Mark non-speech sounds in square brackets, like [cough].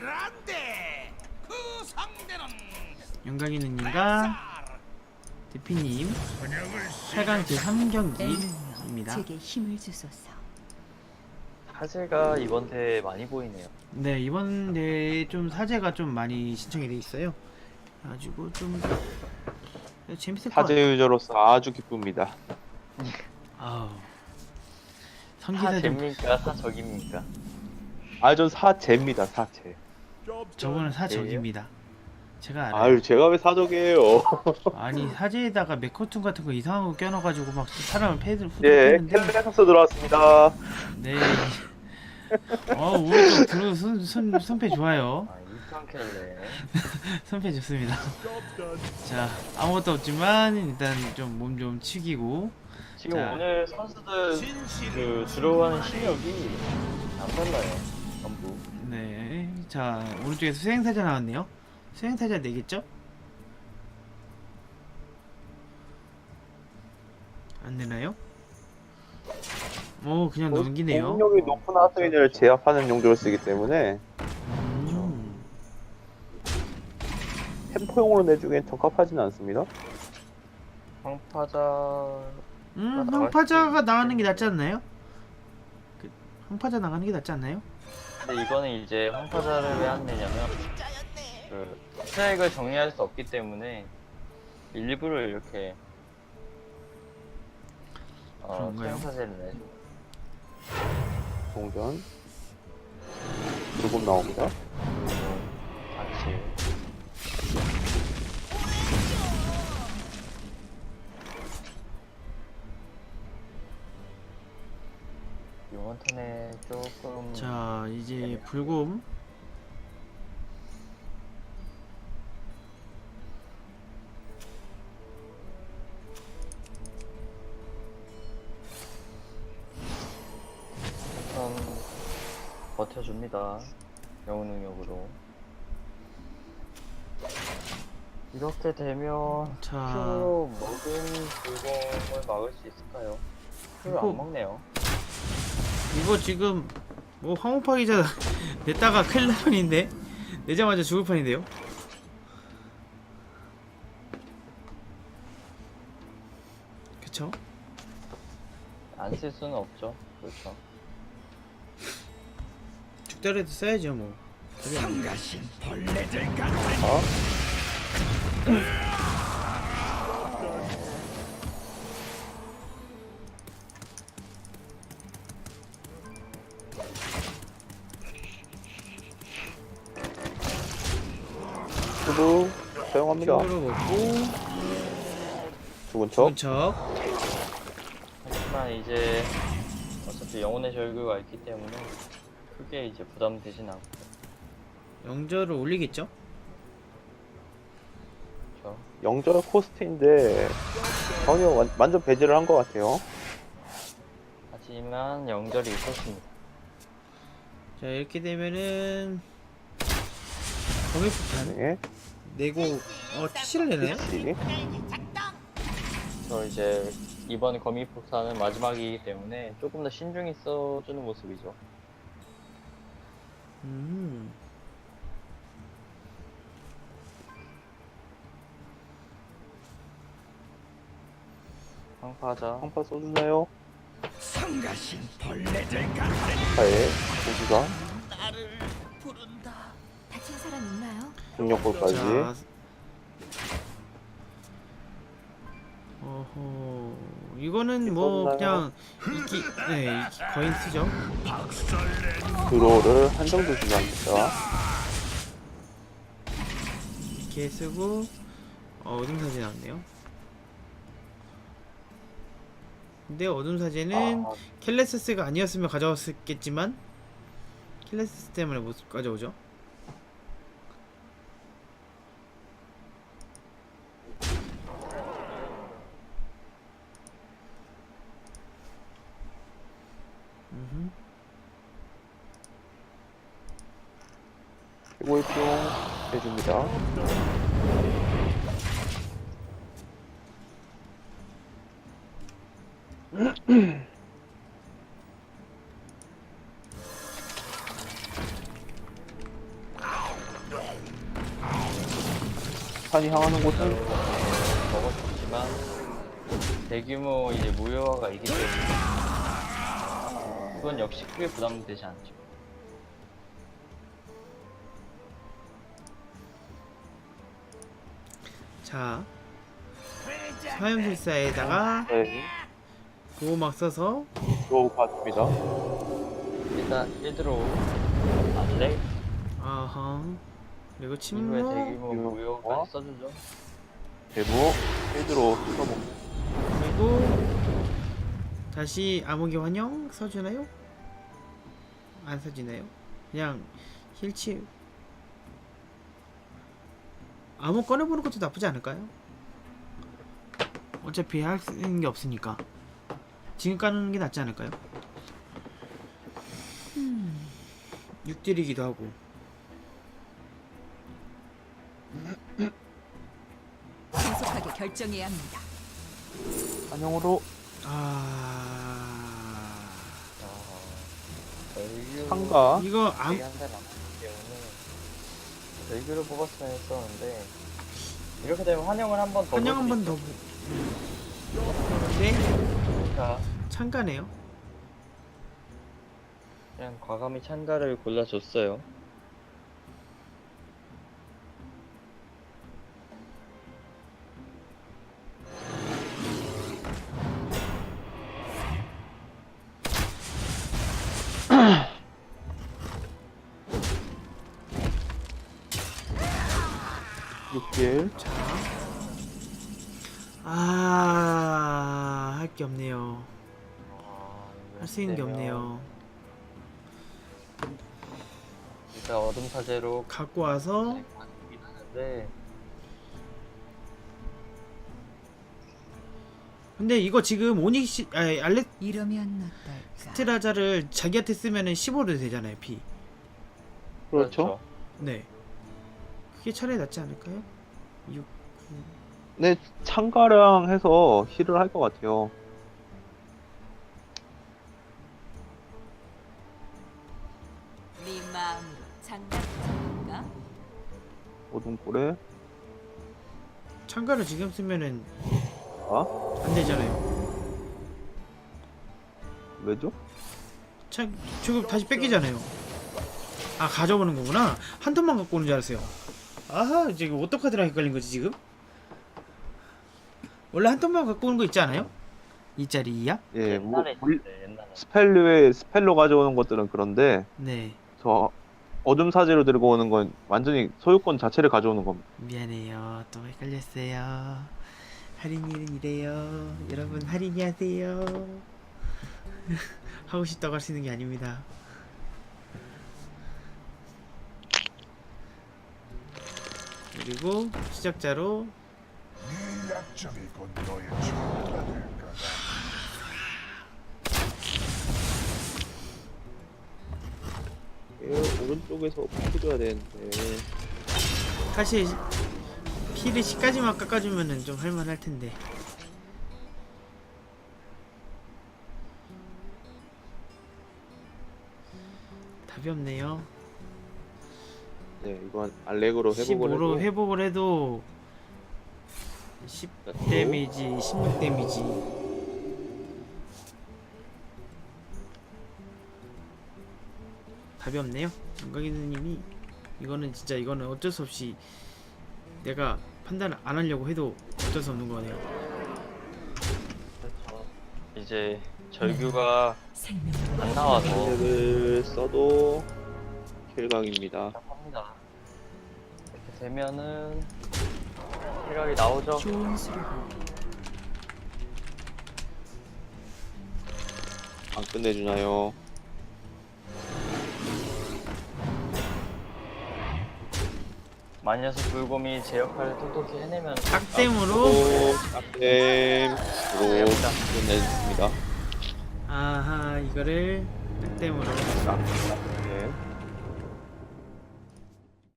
이란데 그 상대는 영광이는님과 쌀. 대피님 저녁을 8강 제3경기입니다. 제게 힘을 주소서. 사제가 이번 대회 많이 보이네요. 네 이번 대회 좀 사제가 좀 많이 신청이 돼 있어요. 가지고 좀 재밌을 것 같아요. 사제 유저로서 아주 기쁩니다. 아우 성기사 좀 사제입니까? 사적입니까? 아, 전 사제입니다, 사제. 저거는 사적입니다. 제가 알아요. 아유, 제가 왜 사적이에요? [laughs] 아니 사제에다가 메커툰 같은 거 이상한 거 껴넣어가지고 막 사람을 예, 후드패는데 캘레서스 들어왔습니다. 네. 어 오른쪽 들어 손, 손 손패 좋아요. 아, 이상켈레. [laughs] 손패 좋습니다. 자 아무것도 없지만 일단 좀 몸 좀 치기고 지금 자. 오늘 선수들 그 들어가는 실력이 안 달라요. 전부. 네. 자 오른쪽에서 수행사자 나왔네요. 수행사자 내겠죠? 안 되나요? 오 그냥 넘기네요. 공력이 높은 하수인을 제압하는 용도로 쓰기 때문에 음. 템포용으로 내주기엔 적합하진 않습니다. 황파자 음, 나갈 황파자가 수 나가는 게. 낫지 않나요? 그, 황파자 나가는 게 낫지 않나요? 근데 이거는 이제 황파자를 왜 안 내냐면 그 트랙을 정리할 수 없기 때문에 일부러 이렇게 어 그런가요? 수행사제를 내죠. 동전. 불금 나옵니다. 턴에 조금 자, 이제 네. 불곰. 턴 버텨줍니다. 영웅 능력으로. 이렇게 되면 자, 큐로 먹은 불공을 막을 수 있을까요? 큐를 이거- 안 먹네요. 이거 지금 뭐 황호파 기자 [laughs] 냈다가 큰일 날 판인데 내자마자 죽을 판인데요. 그쵸? 안 쓸 수는 없죠. 그렇죠. 죽더라도 써야죠 뭐. 답이 안 같은 어? 수도 사용합니다. 큐로 먹고 죽은 척. 척. 하지만 이제 어차피 영혼의 절규가 있기 때문에 크게 이제 부담되진 않고 영절을 올리겠죠? 그렇죠. 영절 코스트인데 전혀 완, 완전 배제를 한 것 같아요. 하지만 영절이 있었습니다. 자 이렇게 되면은 범위폭탄 네. 내고 어 TC를 내나요? 그치. 저 이제 이번 거미 폭탄은 마지막이기 때문에 조금 더 신중히 써주는 모습이죠. 음. 황파자 한파 써주나요? 성가신 벌레들 같은 파에 고수가 나를 부른다 다친 사람 있나요? 중력골까지. 자. 어허. 이거는 뭐 그냥 이기 네 이기 거인 쓰죠. 박살낸 드로우를 한정도 주합니다 이렇게 쓰고 어, 어둠 사제 나왔네요. 근데 어둠 사제는 아, 켈레스스가 아니었으면 가져왔겠지만 켈레스스 때문에 못 가져오죠. 월병 해줍니다. 판이 향하는 곳은 먹었지만 대규모 이제 무효화가 이기 때문에 그건 역시 크게 부담되지 않죠. 자 화염술사에다가 네, 보호막 써서 들어오고 봤습니다. 일단 1드로 안돼 아하 그리고 이후에 침묵 대규모 이거 무효까지 써주죠. 대부 필드로 써보고 그리고 다시 암흑의 환영 써주나요? 안 써주나요? 그냥 힐치 암흑 꺼내보는 것도 나쁘지 않을까요? 어차피 할 수 있는 게 없으니까. 지금 까는 게 낫지 않을까요? 육딜이기도 하고. 신속하게 결정해야 합니다. 환영으로. 아. 상가? 이거 암 한대 때문에 절규를 뽑았으면 했었는데 이렇게 되면 환영을 한 번더 환영 한 번 더 네? 자 참가네요 그냥 과감히 찬가를 골라줬어요. 육길 아, 할 게 없네요. 아, 할수 있는 게 없네요. 일단 어둠 사제로 갖고 와서 하는데 근데 이거 지금 오닉시 아니 알렉 이러면 어떨까? 트라자를 자기한테 쓰면은 15로 되잖아요, 피. 그렇죠. 네. 그게 차라리 낫지 않을까요? 6네 창가랑 해서 힐을 할 것 같아요. 네 마음으로 장난질까? 오동골에 참가를 지금 쓰면은 아 안 되잖아요. 왜죠? 참 지금 다시 뺏기잖아요. 아, 가져오는 거구나. 한 턴만 갖고 오는 줄 알았어요. 아하, 지금 오토카드랑 헷갈린 거지, 지금? 원래 한 턴만 갖고 오는 거 있지 않아요? 이 자리야? 예, 뭐 옛날에 물- 있었어요, 옛날에. 스펠류에 스펠로 가져오는 것들은 그런데 네. 저 어둠 사제로 들고 오는 건 완전히 소유권 자체를 가져오는 겁니다. 미안해요. 또 헷갈렸어요. 할인이는 이래요. 여러분 할인이 하세요. [laughs] 하고 싶다고 할 수 있는 게 아닙니다. 그리고 시작자로. 예, 오른쪽에서 풀어줘야 되는데 사실 피를 10까지만 깎아주면은 좀 할만할 텐데. 답이 없네요. 네 이건 알렉으로 회복을 15로 해도 회복을 해도 10 데미지, 16 데미지. 답이 없네요. 정강이님이 이거는 진짜 이거는 어쩔 수 없이 내가 판단을 안 하려고 해도 어쩔 수 없는 거네요. 그렇죠. 이제 절규가 안 나와서 알렉을 써도 킬각입니다. 합니다. 이렇게 되면은 생각이 나오죠. 좋은 수를 안 끝내주나요? 마녀수 불곰이 제 역할을 톡톡히 해내면 딱댐으로 오, 딱댐으로 끝내줍니다. 아하 이거를 네.